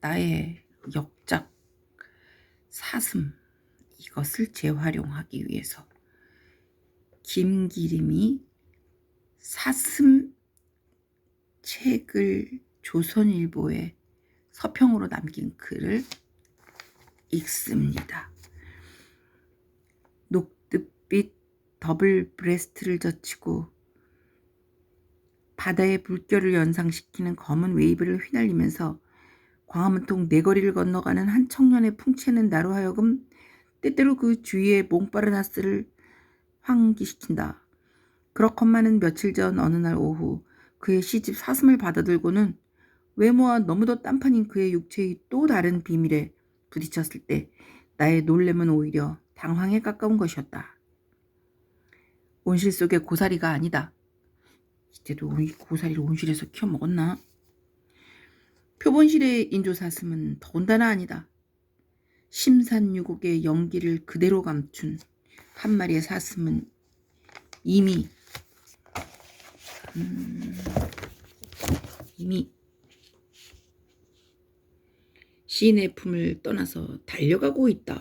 나의 역작 사슴 이것을 재활용하기 위해서 김기림이 사슴 책을 조선일보에 서평으로 남긴 글을 읽습니다. 녹듯빛 더블 브레스트를 젖히고 바다의 물결을 연상시키는 검은 웨이브를 휘날리면서 광화문통 네거리를 건너가는 한 청년의 풍채는 나로 하여금 때때로 그 주위의 몽파르나스를 환기시킨다. 그렇건만은 며칠 전 어느 날 오후 그의 시집 사슴을 받아들고는 외모와 너무도 딴판인 그의 육체의 또 다른 비밀에 부딪혔을 때 나의 놀램은 오히려 당황에 가까운 것이었다. 온실 속의 고사리가 아니다. 이때도 온- 고사리를 온실에서 키워 먹었나? 표본실의 인조사슴은 더군다나 아니다. 심산유곡의 연기를 그대로 감춘 한 마리의 사슴은 이미 음, 이미 시인의 품을 떠나서 달려가고 있다.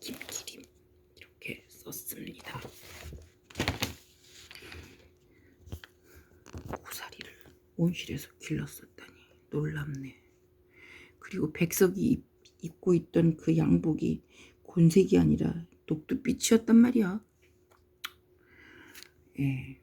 김기림 이렇게 썼습니다. 고사리를 온실에서 길렀었다니 놀랍네. 그리고 백석이 입- 입고 있던 그 양복이 곤색이 아니라 녹두빛이었단 말이야. 예.